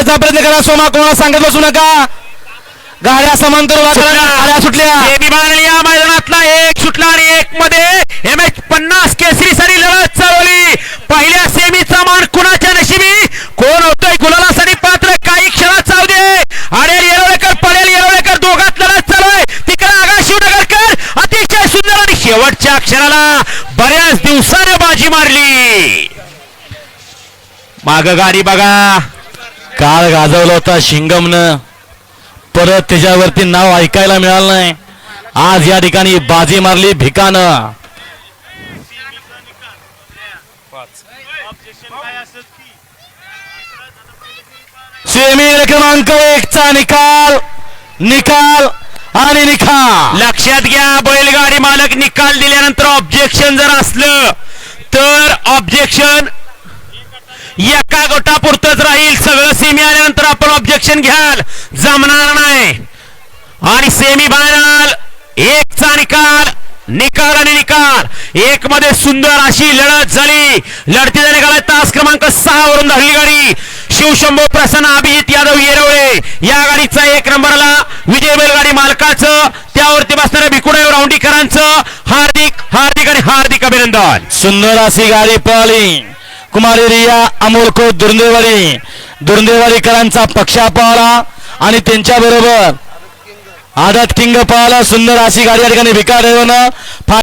पळायचा प्रयत्न करा. सोमा कोणाला सांगत बसू नका? गाड्या समांतर गाड्या सुटल्या. मैदानातला एक सुटला आणि एक मध्ये एम एच पन्नास केसरी सरी लढत चालवली. पहिल्या सेमीचा मान कुणाच्या नशिबी? कोण होतोय? गुलालासाठी पात्र काही क्षणात चालू दे. अडेल येरवळेकर पडेल येरवळेकर दोघात लढत चालू आहे तिकडे आगा शिवनगरकर अतिशय सुंदर आणि शेवटच्या क्षणाला बऱ्याच दिवसाने बाजी मारली. माग गाडी बघा. काळ गाजवला होता शिंगमनं. परत त्याच्यावरती नाव ऐकायला मिळालं नाही. आज या ठिकाणी बाजी मारली भिकानं. सेमीर क्रमांक एक चा निकाल निकाल आणि निकाल लक्षात घ्या बैलगाडी मालक निकाल दिल्यानंतर ऑब्जेक्शन जर असलं तर ऑब्जेक्शन एका गटापुरतच राहील सगळं सेमी आल्यानंतर आपण ऑब्जेक्शन घ्याल. जमणार नाही. आणि सेमी फायनल एकचा निकाल निकाल आणि निकाल. एक मध्ये सुंदर अशी लढत झाली. लढतीचा निकाल तास क्रमांक सहा वरून धावली गाडी. शिवशंभू प्रसन्न अभिजित यादव येरवळे. या गाडीचा एक नंबरला विजय बैलगाडी मालकाचं. त्यावरती बसणाऱ्या भिकुडाव राऊंडीकरांचं हार्दिक हार्दिक आणि हार्दिक अभिनंदन. सुंदर अशी गाडी पळाली. कुमारी रिया अमोलको दुर्देवारी. दुर्देवारीकरांचा पक्षा पळाला आणि त्यांच्या बरोबर आदत किंग पळाला सुंदर अशी गाडी या ठिकाणी भिकार फार